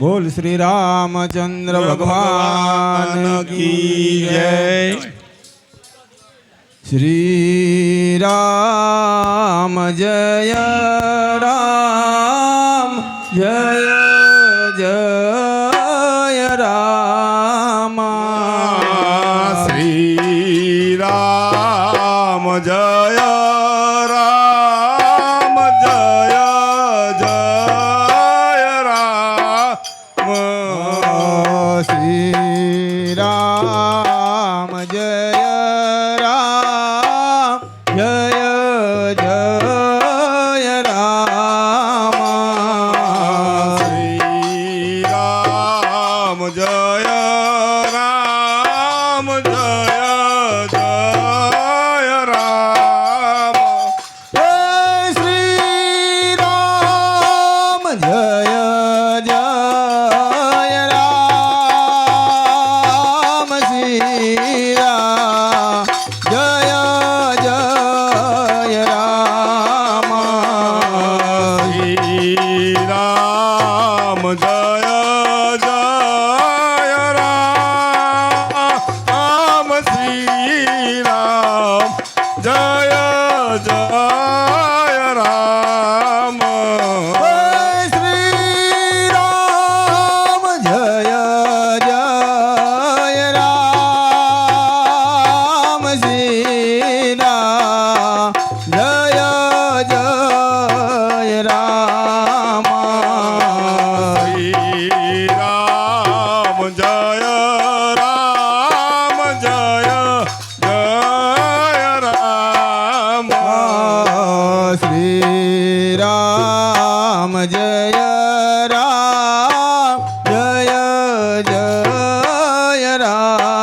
બોલ શ્રી રામચંદ્ર ભગવાન કી જય. શ્રી રામ જય રામ જય જય રામ. શ્રી Done. রা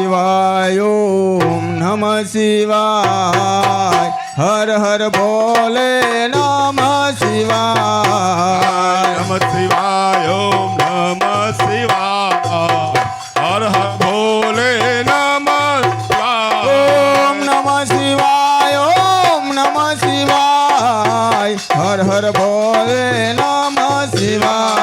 શિવાય ઓમ નમ શિવાય. હર હર બોલે નમ શિવાય. નમ શિવાય ઓમ નમ શિવાય. હર હર બોલે નમ ઓમ નમ શિવાય ઓમ નમ શિવાય. હર હર બોલે નમ શિવાય.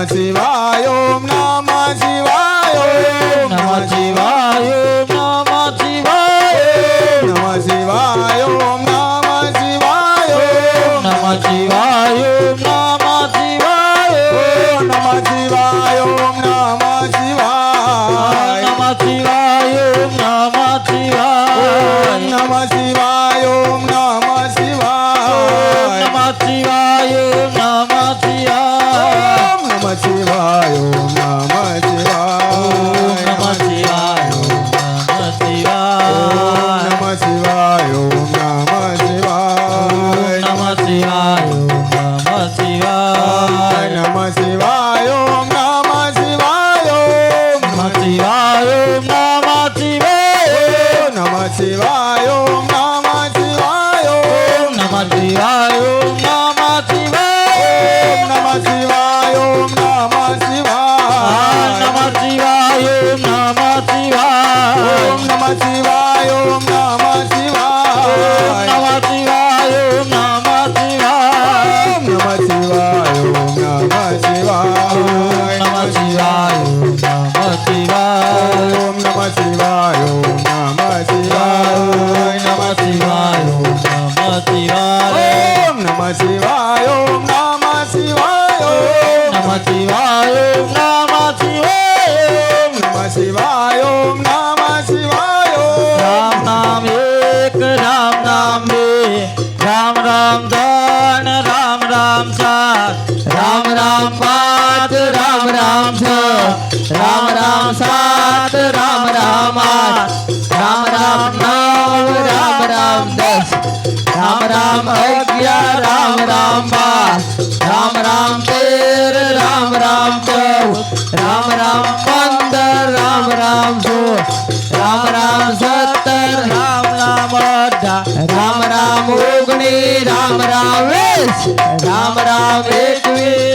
Mazima Mama. રામ રામ ચાર રામ રામ પાંચ રામ રામ છ રામ રામ સાત રામ રામ આઠ રામ રામ નવ રામ રામ દસ રામ રામ અગિયાર રામ રામ બાર રામ રામ તેર રામ રામ ચૌદ રામ રામ પંદર રામ રામ સોળ રામ રામ સત્તર રામ રામ અઢાર રામ રામ ઓગણીસ રામ રામ વીસ राम राम एक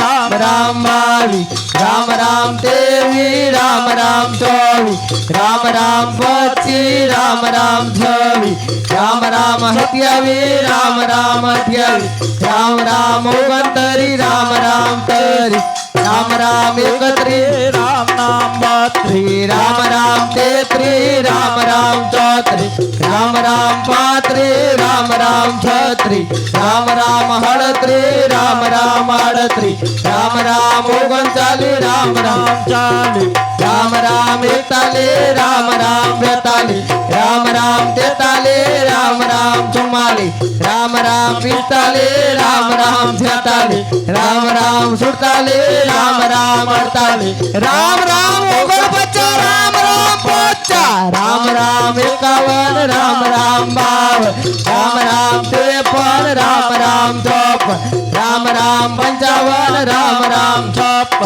राम राम स्वामी राम राम देवी राम राम स्वामी राम राम पती राम राम स्वामी राम राम हत्यावी राम राम हत्यावी राम राम उगंतरी राम राम तरी राम राम एकत्री राम नाम मात्री राम राम तेत्री राम राम चौत्री राम राम पात्री राम राम छत्री राम राम हडत्री राम राम हडत्री राम राम उग पवन चाले राम राम चाले राम राम ताले राम राम बेताले राम राम तेताले राम राम चुमाले राम राम पिताले राम राम झताले राम राम सुताले राम राम अड़ताले राम राम ओगल बच्चा राम राम बच्चा राम राम कवन राम राम बावन राम राम तिरपन राम राम राम राम पंचावन राम राम छप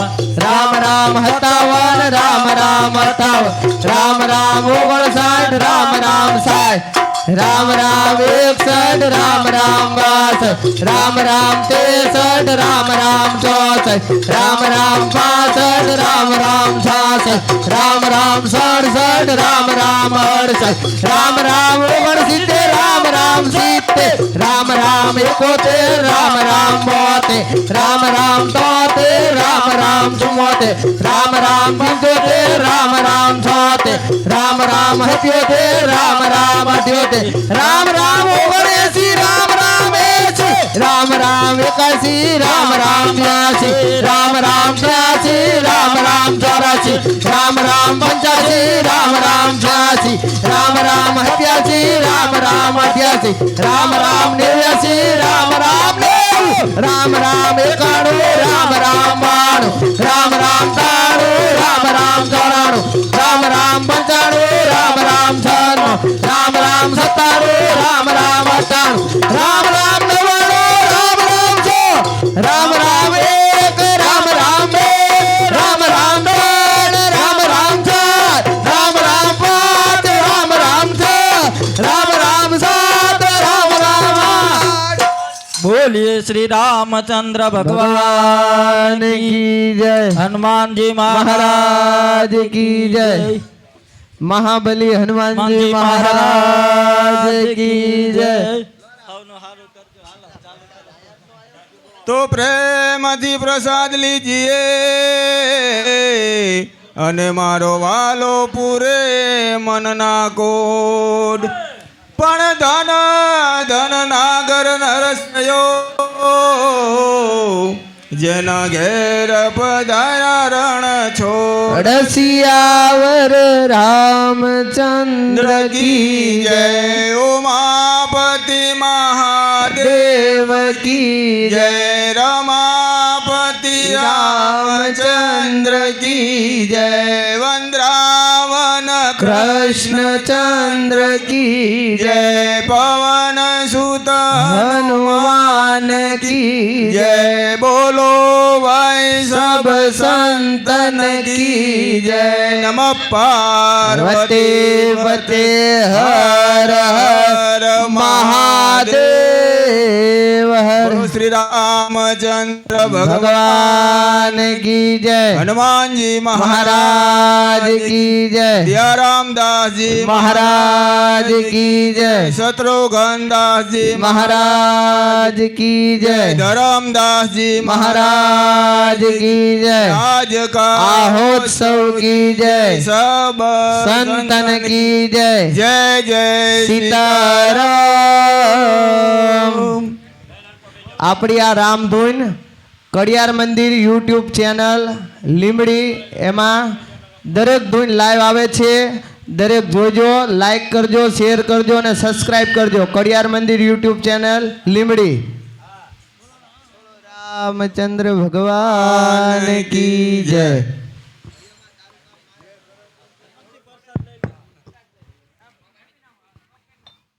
राम राम हतावन राम राम हताव राम राम ओगणसाठ राम राम साठ राम राम एकसठ राम राम बाय चौसठ राम राम तिरसठ राम राम चौसठ राम राम बासठ राम राम छासठ राम राम सड़सठ राम राम अड़सठ राम राम उड़सठ राम राम सीते राम राम इकोते राम राम बोते राम राम तोते राम राम सुमोते राम राम पंचोते राम राम छोते राम राम हत्योते राम राम अड्योते राम राम ओवर ऐसी राम राम राम कैसी राम राम न्यासी राम राम न्यासी राम राम चौरासी राम राम पंचासी राम राम छियासी राम राम हत्यासी राम राम हत्यासी राम राम निर्यासी राम राम રામ રામ એકાણું રામ રામ બાણું રામ રામ તાણું રામ રામ ચોરાણું રામ રામ પંચાણું રામ રામ છન્નું રામ રામ સત્તાણું રામ રામ અઠ્ઠાણું રામ રામ નવ્વાણું રામ રામ સો રામ બોલીએ શ્રી રામચંદ્ર ભગવાન કી જય હનુમાનજી મહારાજ કી જય મહાબલી હનુમાનજી મહારાજ કી જય તો પ્રેમથી પ્રસાદ લીજીએ અને મારો વાલો પૂરે મનના કોડ પણ ધન ધન નાગર નરસયો જેના ઘેર પધાયા રણ છો. અડસિયાવર રામચંદ્ર કી જય ઉમાપતિ મહાદેવ. દેવ કી જય. રમાપતિ રામચંદ્ર કી જય. વંદ્રાવન કૃષ્ણચંદ્ર કી જય. પવન हनुमान की जय। बोलो भाई सब संतन की जय। नम पार्वती पते हर हर महादेव। रामचंद्र भगवान की जय। हनुमान जी महाराज की जय। सिया रामदास जी महाराज की जय। शत्रुघ्न दास जी महाराज की जय। धरमदास जी महाराज की जय। आज का महोत्सव की जय। सब संतन की जय। जय जय सीताराम। આપણી આ રામધૂન કડિયાર મંદિર યુટ્યુબ ચેનલ લીમડી એમાં દરેક ધૂન લાઈવ આવે છે. દરેક જોજો લાઈક કરજો શેર કરજો અને સબસ્ક્રાઈબ કરજો. કડિયાર મંદિર યુટ્યુબ ચેનલ લીમડી. રામચંદ્ર ભગવાન કી જય.